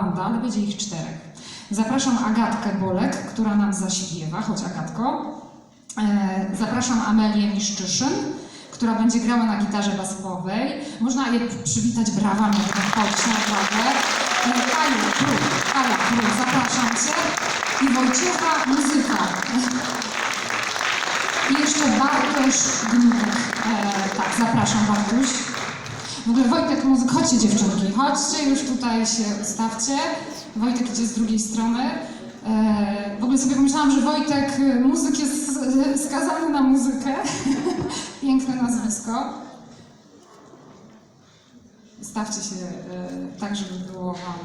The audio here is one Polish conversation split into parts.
banda, ale będzie ich czterech. Zapraszam Agatkę Bolek, która nam zaśpiewa, choć Agatko. E, Zapraszam Amelię Miszczyszyn, która będzie grała na gitarze basowej. Można je przywitać brawami, jak tak chodź naprawdę. E, Kaju Kruk, Kaja Kruk, zapraszam Cię. I Wojciecha Muzyka. I jeszcze Bartosz Gnutek. E, tak, zapraszam Bartuś. Ogóle Wojtek Muzyk, chodźcie dziewczynki, chodźcie, już tutaj się ustawcie. Wojtek idzie z drugiej strony. E, w ogóle sobie pomyślałam, że Wojtek e, Muzyk jest e, skazany na muzykę. Piękne nazwisko. Stawcie się tak, żeby było Wam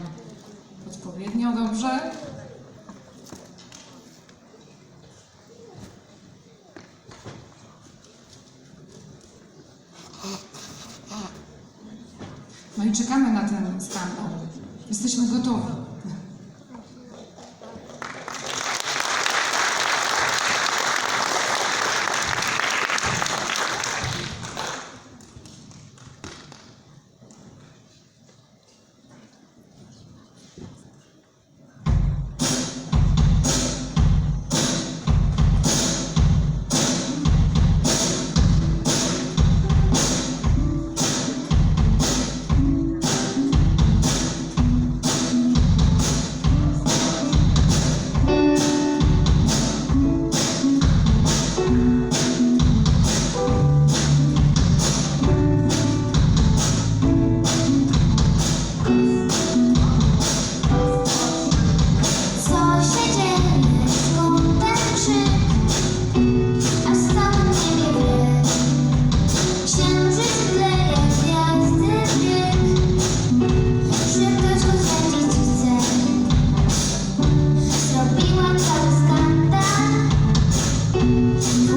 odpowiednio dobrze. No i czekamy na ten skandal. Jesteśmy gotowi.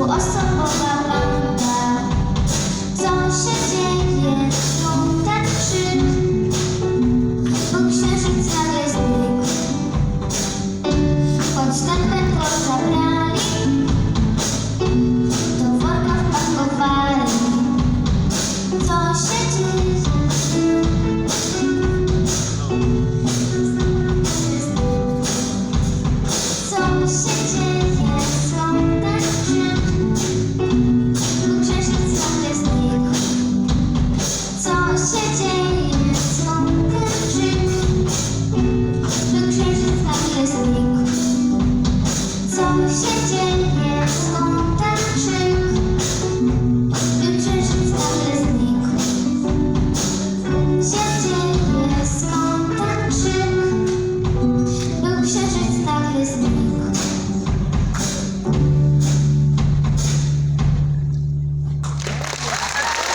Bu aslan